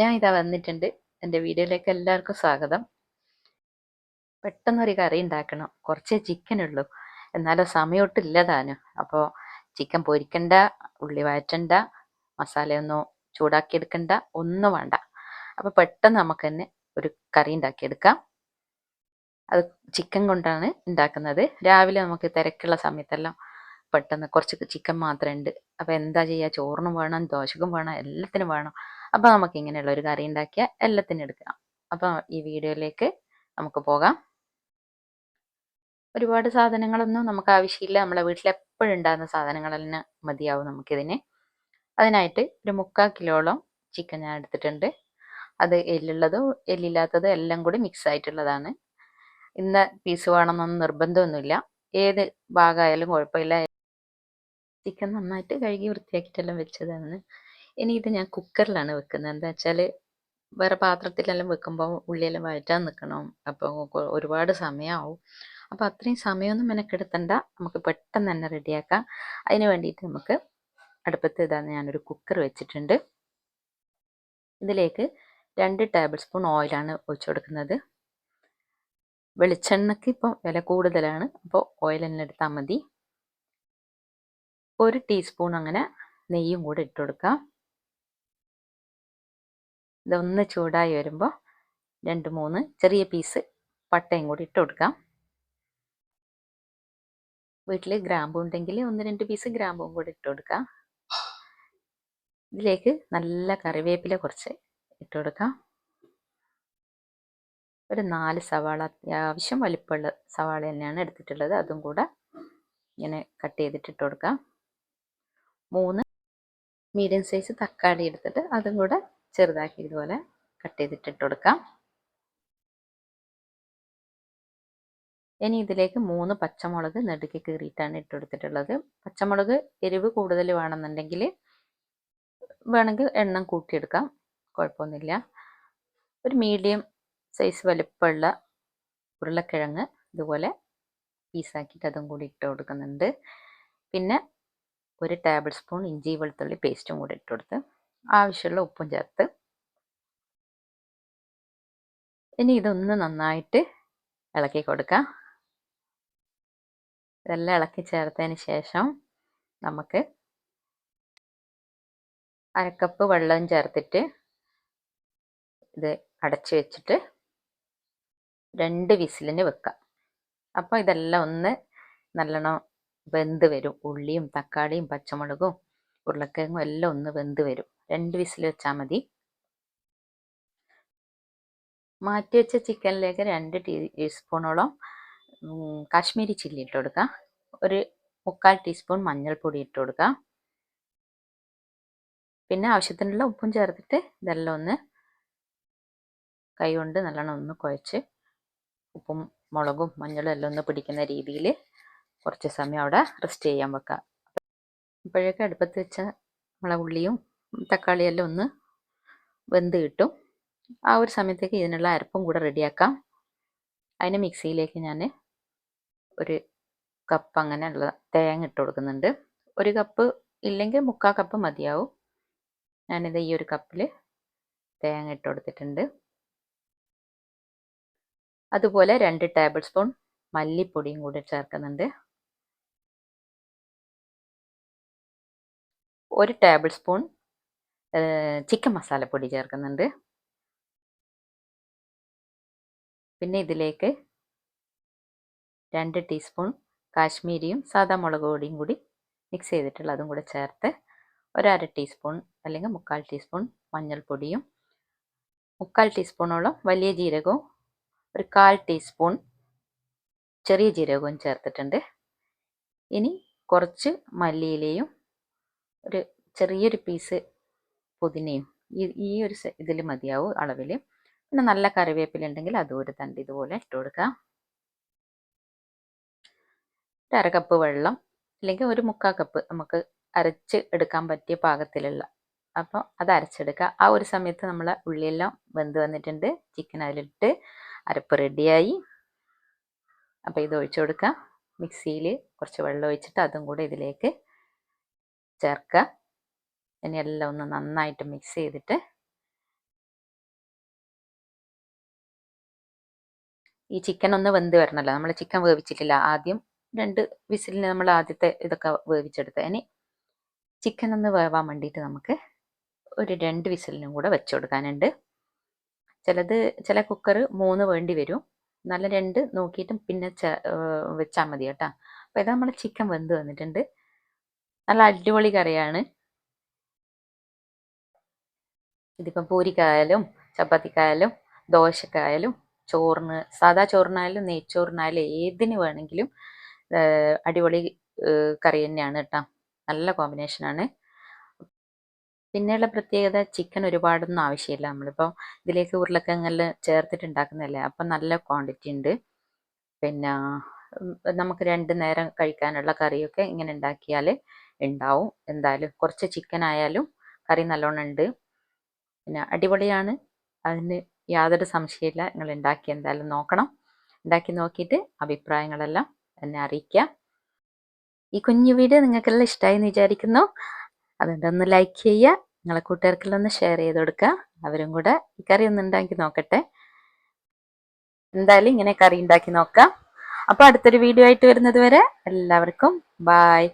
ഞാൻ ഇതാ വന്നിട്ടുണ്ട്. എന്റെ വീഡിയോയിലേക്ക് എല്ലാവർക്കും സ്വാഗതം. പെട്ടെന്നൊരു കറി ഉണ്ടാക്കണം. കുറച്ചേ ചിക്കൻ ഉള്ളൂ എന്നാലും സമയമൊട്ടില്ല താനും. അപ്പോൾ ചിക്കൻ പൊരിക്കണ്ട ഉള്ളി വഴറ്റണ്ട മസാലയൊന്നും ചൂടാക്കി എടുക്കണ്ട ഒന്നും വേണ്ട. അപ്പോൾ പെട്ടെന്ന് നമുക്ക് തന്നെ ഒരു കറി ഉണ്ടാക്കിയെടുക്കാം. അത് ചിക്കൻ കൊണ്ടാണ് ഉണ്ടാക്കുന്നത്. രാവിലെ നമുക്ക് തിരക്കുള്ള സമയത്തെല്ലാം പെട്ടെന്ന് കുറച്ച് ചിക്കൻ മാത്രമേ ഉണ്ട് അപ്പോൾ എന്താ ചെയ്യുക? ചോറിനും വേണം ദോശക്കും വേണം എല്ലാത്തിനും വേണം. അപ്പോൾ നമുക്ക് ഇങ്ങനെയുള്ള ഒരു കറി ഉണ്ടാക്കിയാൽ എല്ലാത്തിനും എടുക്കാം. അപ്പോൾ ഈ വീഡിയോയിലേക്ക് നമുക്ക് പോകാം. ഒരുപാട് സാധനങ്ങളൊന്നും നമുക്ക് ആവശ്യമില്ല. നമ്മളെ വീട്ടിൽ എപ്പോഴും ഉണ്ടാകുന്ന സാധനങ്ങൾ തന്നെ മതിയാവും നമുക്കിതിന്. അതിനായിട്ട് ഒരു മുക്കാൽ കിലോളം ചിക്കൻ ഞാൻ എടുത്തിട്ടുണ്ട്. അത് എല്ലുള്ളതും എല്ലില്ലാത്തതും എല്ലാം കൂടി മിക്സ് ആയിട്ടുള്ളതാണ്. ഇന്ന പീസ് വേണമെന്നൊന്നും നിർബന്ധമൊന്നുമില്ല. ഏത് ഭാഗമായാലും കുഴപ്പമില്ല. ചിക്കൻ നന്നായിട്ട് കഴുകി വൃത്തിയാക്കിയിട്ടെല്ലാം വെച്ചതാണ്. ഇനി ഇത് ഞാൻ കുക്കറിലാണ് വെക്കുന്നത്. എന്താ വെച്ചാൽ വേറെ പാത്രത്തിലെല്ലാം വെക്കുമ്പോൾ ഉള്ളിയെല്ലാം വഴറ്റാൻ നിൽക്കണം അപ്പോൾ ഒരുപാട് സമയമാവും അപ്പോൾ അത്രയും സമയമൊന്നും മെനക്കെടുത്തണ്ട. നമുക്ക് പെട്ടെന്ന് തന്നെ റെഡിയാക്കാം. അതിന് വേണ്ടിയിട്ട് നമുക്ക് അടുപ്പത്ത് ഇതാണ് ഞാനൊരു കുക്കർ വെച്ചിട്ടുണ്ട്. ഇതിലേക്ക് രണ്ട് ടേബിൾ സ്പൂൺ ഓയിലാണ് ഒഴിച്ചു കൊടുക്കുന്നത്. വെളിച്ചെണ്ണയ്ക്ക് ഇപ്പം വില കൂടുതലാണ്. അപ്പോൾ ഓയിൽ തന്നെ എടുത്താൽ മതി. ഒരു ടീസ്പൂൺ അങ്ങനെ നെയ്യും കൂടെ ഇട്ട് കൊടുക്കാം. ഇതൊന്ന് ചൂടായി വരുമ്പോൾ രണ്ട് മൂന്ന് ചെറിയ പീസ് പട്ടയും കൂടി ഇട്ട് കൊടുക്കാം. വീട്ടിൽ ഗ്രാമ്പു ഉണ്ടെങ്കിൽ ഒന്ന് രണ്ട് പീസ് ഗ്രാമ്പും കൂടി ഇട്ട് കൊടുക്കാം. ഇതിലേക്ക് നല്ല കറിവേപ്പില കുറച്ച് ഇട്ട് കൊടുക്കാം. ഒരു നാല് സവാള അത്യാവശ്യം വലിപ്പമുള്ള സവാള തന്നെയാണ് എടുത്തിട്ടുള്ളത്. അതും കൂടെ ഇങ്ങനെ കട്ട് ചെയ്തിട്ട് ഇട്ട് കൊടുക്കാം. മൂന്ന് മീഡിയം സൈസ് തക്കാളി എടുത്തിട്ട് അതും കൂടെ ചെറുതാക്കി ഇതുപോലെ കട്ട് ചെയ്തിട്ട് ഇട്ട് കൊടുക്കാം. ഇനി ഇതിലേക്ക് മൂന്ന് പച്ചമുളക് നെടുക്കി കീറിയിട്ടാണ് ഇട്ട് കൊടുത്തിട്ടുള്ളത്. പച്ചമുളക് എരിവ് കൂടുതൽ വേണമെന്നുണ്ടെങ്കിൽ വേണമെങ്കിൽ എണ്ണം കൂട്ടിയെടുക്കാം. കുഴപ്പമൊന്നുമില്ല. ഒരു മീഡിയം സൈസ് വലുപ്പമുള്ള ഉരുളക്കിഴങ്ങ് ഇതുപോലെ പീസാക്കിയിട്ട് അതും കൂടി ഇട്ട് കൊടുക്കുന്നുണ്ട്. പിന്നെ ഒരു ടേബിൾ സ്പൂൺ ഇഞ്ചി വെളുത്തുള്ളി പേസ്റ്റും കൂടി ഇട്ട് കൊടുത്ത് ആവശ്യമുള്ള ഉപ്പും ചേർത്ത് ഇനി ഇതൊന്ന് നന്നായിട്ട് ഇളക്കി കൊടുക്കാം. ഇതെല്ലാം ഇളക്കി ചേർത്തതിന് ശേഷം നമുക്ക് അരക്കപ്പ് വെള്ളം ചേർത്തിട്ട് ഇത് അടച്ച് വെച്ചിട്ട് രണ്ട് വിസിലിന് വെക്കാം. അപ്പോൾ ഇതെല്ലാം ഒന്ന് നല്ലോണം വെന്ത് വരും. ഉള്ളിയും തക്കാളിയും പച്ചമുളകും ഉരുളക്കിഴങ്ങും എല്ലാം ഒന്ന് വെന്ത് വരും. രണ്ട് വിസിൽ വെച്ചാൽ മതി. മാറ്റി വെച്ച ചിക്കനിലേക്ക് രണ്ട് ടീസ്പൂണോളം കാശ്മീരി ചില്ലി ഇട്ട് കൊടുക്കുക ഒരു മുക്കാൽ ടീസ്പൂൺ മഞ്ഞൾപ്പൊടി ഇട്ട് കൊടുക്കുക പിന്നെ ആവശ്യത്തിനുള്ള ഉപ്പും ചേർത്തിട്ട് ഇതെല്ലാം ഒന്ന് കൈകൊണ്ട് നല്ലോണം ഒന്ന് കുഴച്ച് ഉപ്പും മുളകും മഞ്ഞളും എല്ലാം ഒന്ന് പിടിക്കുന്ന രീതിയിൽ കുറച്ച് സമയം അവിടെ റെസ്റ്റ് ചെയ്യാൻ വെക്കുക അപ്പോഴേക്ക് അടുപ്പത്ത് വെച്ച നമ്മളെ ഉള്ളിയും തക്കാളിയെല്ലാം ഒന്ന് വെന്ത് കിട്ടും. ആ ഒരു സമയത്തേക്ക് ഇതിനുള്ള അരപ്പും കൂടെ റെഡിയാക്കാം. അതിന് മിക്സിയിലേക്ക് ഞാൻ ഒരു കപ്പ് അങ്ങനെയുള്ള തേങ്ങ ഇട്ട് കൊടുക്കുന്നുണ്ട്. ഒരു കപ്പ് ഇല്ലെങ്കിൽ മുക്കാൽ കപ്പ് മതിയാവും. ഞാനിത് ഈ ഒരു കപ്പിൽ തേങ്ങ ഇട്ട് കൊടുത്തിട്ടുണ്ട്. അതുപോലെ രണ്ട് ടേബിൾ സ്പൂൺ മല്ലിപ്പൊടിയും കൂടി ചേർക്കുന്നുണ്ട്. ഒരു ടേബിൾ സ്പൂൺ ചിക്കൻ മസാലപ്പൊടി ചേർക്കുന്നുണ്ട്. പിന്നെ ഇതിലേക്ക് രണ്ട് ടീസ്പൂൺ കാശ്മീരിയും സാദാ മുളക് പൊടിയും കൂടി മിക്സ് ചെയ്തിട്ടുള്ള അതും കൂടെ ചേർത്ത് ഒരര ടീസ്പൂൺ അല്ലെങ്കിൽ മുക്കാൽ ടീസ്പൂൺ മഞ്ഞൾപ്പൊടിയും മുക്കാൽ ടീസ്പൂണോളം വലിയ ജീരകവും ഒരു കാൽ ടീസ്പൂൺ ചെറിയ ജീരകവും ചേർത്തിട്ടുണ്ട്. ഇനി കുറച്ച് മല്ലിയിലയും ഒരു ചെറിയൊരു പീസ് പുതിനയും ഈ ഈ ഒരു ഇതിൽ മതിയാവും അളവിൽ പിന്നെ നല്ല കറിവേപ്പില ഉണ്ടെങ്കിൽ അതും ഒരു തണ്ട് ഇതുപോലെ ഇട്ട് കൊടുക്കാം. ഒരു അര കപ്പ് വെള്ളം അല്ലെങ്കിൽ ഒരു മുക്കാൽ കപ്പ് നമുക്ക് അരച്ച് എടുക്കാൻ പറ്റിയ പാകത്തിലുള്ള. അപ്പോൾ അത് അരച്ചെടുക്കുക. ആ ഒരു സമയത്ത് നമ്മൾ ഉള്ളിയെല്ലാം വെന്ത് വന്നിട്ടുണ്ട്. ചിക്കൻ അതിലിട്ട് അരപ്പ് റെഡിയായി അപ്പോൾ ഇത് ഒഴിച്ചു കൊടുക്കുക. മിക്സിയിൽ കുറച്ച് വെള്ളം ഒഴിച്ചിട്ട് അതും കൂടെ ഇതിലേക്ക് ചേർക്കുക. ഇനി എല്ലാം ഒന്ന് നന്നായിട്ട് മിക്സ് ചെയ്തിട്ട് ഈ ചിക്കൻ ഒന്ന് വെന്ത് വരണല്ലോ. നമ്മൾ ചിക്കൻ വേവിച്ചിട്ടില്ല. ആദ്യം രണ്ട് വിസിലിന് നമ്മൾ ആദ്യത്തെ ഇതൊക്കെ വേവിച്ചെടുത്ത്. ഇനി ചിക്കൻ ഒന്ന് വേവാൻ വേണ്ടിയിട്ട് നമുക്ക് ഒരു രണ്ട് വിസിലിനും കൂടെ വെച്ച് കൊടുക്കാനുണ്ട്. ചിലത് ചില കുക്കർ മൂന്ന് വേണ്ടി വരും. നല്ല രണ്ട് നോക്കിയിട്ടും പിന്നെ വെച്ചാൽ മതി കേട്ടോ. അപ്പോൾ ഇത് നമ്മുടെ ചിക്കൻ വെന്ത് വന്നിട്ടുണ്ട്. നല്ല അടിപൊളി കറിയാണ്. ഇതിപ്പം പൂരിക്കായാലും ചപ്പാത്തിക്കായാലും ദോശക്കായാലും ചോറിന് സാധാ ചോറിനായാലും നെയ്ച്ചോറിനായാലും ഏതിന് വേണമെങ്കിലും അടിപൊളി കറി തന്നെയാണ് കേട്ടോ. നല്ല കോമ്പിനേഷനാണ് പിന്നെയുള്ള പ്രത്യേകത ചിക്കൻ ഒരുപാടൊന്നും ആവശ്യമില്ല. നമ്മളിപ്പോൾ ഇതിലേക്ക് ഉരുളക്കങ്ങളിൽ ചേർത്തിട്ട് ഉണ്ടാക്കുന്നതല്ലേ അപ്പം നല്ല ക്വാണ്ടിറ്റി ഉണ്ട്. പിന്നെ നമുക്ക് രണ്ട് നേരം കഴിക്കാനുള്ള കറിയൊക്കെ ഇങ്ങനെ ഉണ്ടാക്കിയാൽ ഉണ്ടാവും. എന്തായാലും കുറച്ച് ചിക്കൻ ആയാലും കറി നല്ലോണം ഉണ്ട്. പിന്നെ അടിപൊളിയാണ്. അതിന് യാതൊരു സംശയമില്ല നിങ്ങൾ ഉണ്ടാക്കി എന്തായാലും നോക്കണം. ഉണ്ടാക്കി നോക്കിയിട്ട് അഭിപ്രായങ്ങളെല്ലാം എന്നെ അറിയിക്കുക. ഈ കുഞ്ഞു വീഡിയോ നിങ്ങൾക്കെല്ലാം ഇഷ്ടമായി എന്ന് വിചാരിക്കുന്നു. അതുകൊണ്ട് ഒന്ന് ലൈക്ക് ചെയ്യുക. നിങ്ങളെ കൂട്ടുകാർക്കെല്ലാം ഒന്ന് ഷെയർ ചെയ്ത് കൊടുക്കുക. അവരും കൂടെ ഈ കറി ഒന്ന് ഉണ്ടാക്കി നോക്കട്ടെ. എന്തായാലും ഇങ്ങനെ കറി ഉണ്ടാക്കി നോക്കാം. അപ്പോൾ അടുത്തൊരു വീഡിയോ ആയിട്ട് വരുന്നത് വരെ എല്ലാവർക്കും ബായ്